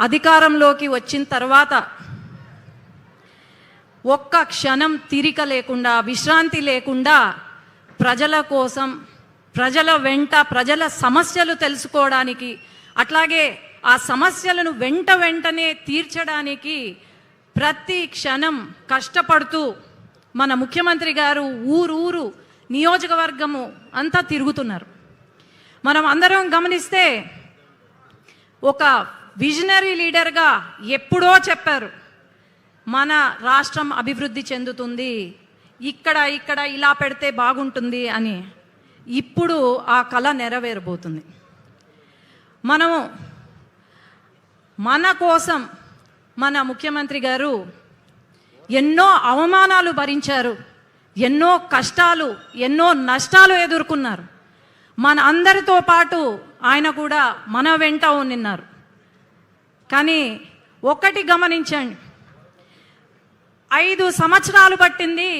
అధికారంలోకి వచ్చిన తర్వాత ఒక్క క్షణం తిరిక లేకుండా విశ్రాంతి లేకుండా ప్రజల కోసం ప్రజల వెంట ప్రజల సమస్యలు తెలుసుకోవడానికి అట్లాగే ఆ సమస్యలను వెంట వెంటనే తీర్చడానికి ప్రతి క్షణం కష్టపడుతూ మన ముఖ్యమంత్రి గారు ఊరూరు నియోజకవర్గము అంతా తిరుగుతున్నారు. మనం అందరం గమనిస్తే ఒక విజనరీ లీడర్గా ఎప్పుడో చెప్పారు మన రాష్ట్రం అభివృద్ధి చెందుతుంది ఇక్కడ ఇక్కడ ఇలా పెడితే బాగుంటుంది అని. ఇప్పుడు ఆ కళ నెరవేరబోతుంది. మనము మన కోసం మన ముఖ్యమంత్రి గారు ఎన్నో అవమానాలు భరించారు ఎన్నో కష్టాలు ఎన్నో నష్టాలు ఎదుర్కొన్నారు. మన అందరితో పాటు ఆయన కూడా మన వెంట నిన్నారు కానీ ఒక్కటి గమనించండి. ఐదు సంవత్సరాలు పట్టింది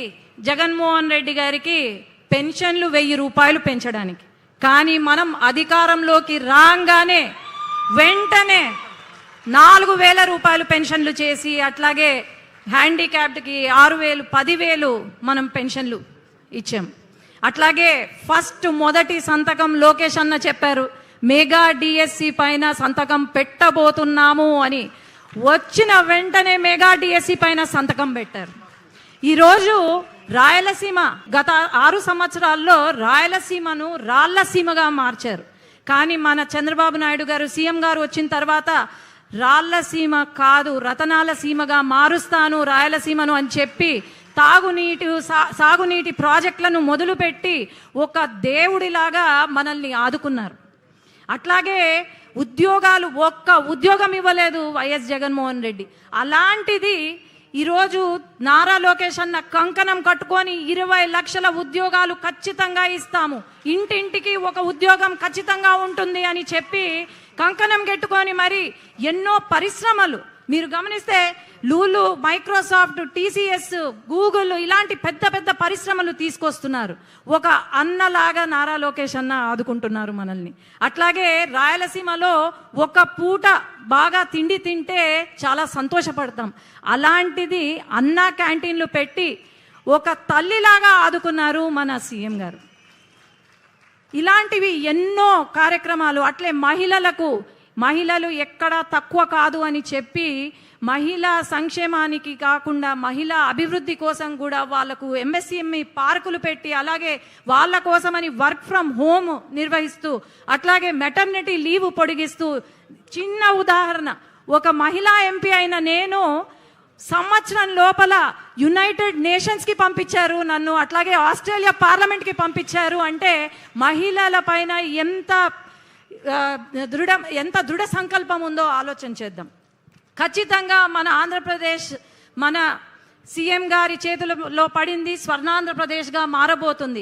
జగన్మోహన్ రెడ్డి గారికి పెన్షన్లు వెయ్యి రూపాయలు పెంచడానికి. కానీ మనం అధికారంలోకి రాగానే వెంటనే నాలుగు వేల రూపాయలు పెన్షన్లు చేసి అట్లాగే హ్యాండిక్యాప్డ్కి ఆరు వేలు పదివేలు మనం పెన్షన్లు ఇచ్చాం. అట్లాగే ఫస్ట్ మొదటి సంతకం లోకేష్ అన్న చెప్పారు. మెగా డిఎస్సి పైన సంతకం పెట్టబోతున్నాము అని వచ్చిన వెంటనే మెగా డిఎస్సి పైన సంతకం పెట్టారు. ఈరోజు రాయలసీమ గత ఆరు సంవత్సరాల్లో రాయలసీమను రాళ్ళసీమగా మార్చారు. కానీ మన చంద్రబాబు నాయుడు గారు సీఎం గారు వచ్చిన తర్వాత రాళ్ళసీమ కాదు రతనాల సీమగా మారుస్తాను రాయలసీమను అని చెప్పి తాగునీటి సా- సాగునీటి ప్రాజెక్టులను మొదలుపెట్టి ఒక దేవుడిలాగా మనల్ని ఆదుకున్నారు. అట్లాగే ఉద్యోగాలు ఒక్క ఉద్యోగం ఇవ్వలేదు వైఎస్ జగన్మోహన్ రెడ్డి. అలాంటిది ఈరోజు నారా లోకేష్ అన్న కంకణం కట్టుకొని ఇరవై లక్షల ఉద్యోగాలు ఖచ్చితంగా ఇస్తాము. ఇంటింటికి ఒక ఉద్యోగం ఖచ్చితంగా ఉంటుంది అని చెప్పి కంకణం కట్టుకొని మరి ఎన్నో పరిశ్రమలు మీరు గమనిస్తే లూలు మైక్రోసాఫ్ట్ టీసీఎస్ గూగుల్ ఇలాంటి పెద్ద పెద్ద పరిశ్రమలు తీసుకొస్తున్నారు. ఒక అన్నలాగా నారా లోకేష్ అన్న ఆదుకుంటున్నారు మనల్ని. అట్లాగే రాయలసీమలో ఒక పూట బాగా తిండి తింటే చాలా సంతోషపడతాం. అలాంటిది అన్న క్యాంటీన్లు పెట్టి ఒక తల్లిలాగా ఆదుకున్నారు మన సీఎం గారు. ఇలాంటివి ఎన్నో కార్యక్రమాలు అట్లే మహిళలకు మహిళలు ఎక్కడా తక్కువ కాదు అని చెప్పి మహిళా సంక్షేమానికి కాకుండా మహిళా అభివృద్ధి కోసం కూడా వాళ్ళకు ఎంఎస్సిఎంఈ పార్కులు పెట్టి అలాగే వాళ్ళ కోసమని వర్క్ ఫ్రమ్ హోమ్ నిర్వహిస్తూ అట్లాగే మెటర్నిటీ లీవ్ పొడిగిస్తూ చిన్న ఉదాహరణ ఒక మహిళా ఎంపీ అయిన నేను సంవత్సరం లోపల యునైటెడ్ నేషన్స్కి పంపించారు నన్ను అట్లాగే ఆస్ట్రేలియా పార్లమెంట్కి పంపించారు అంటే మహిళల పైన ఎంత దృఢ ఎంత దృఢ సంకల్పం ఉందో ఆలోచన చేద్దాం. ఖచ్చితంగా మన ఆంధ్రప్రదేశ్ మన సీఎం గారి చేతులలో పడింది స్వర్ణాంధ్రప్రదేశ్గా మారబోతుంది.